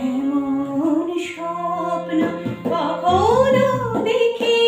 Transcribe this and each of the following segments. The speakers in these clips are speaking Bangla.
এমন স্বপ্ন কখনো দেখিনি।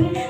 Oh,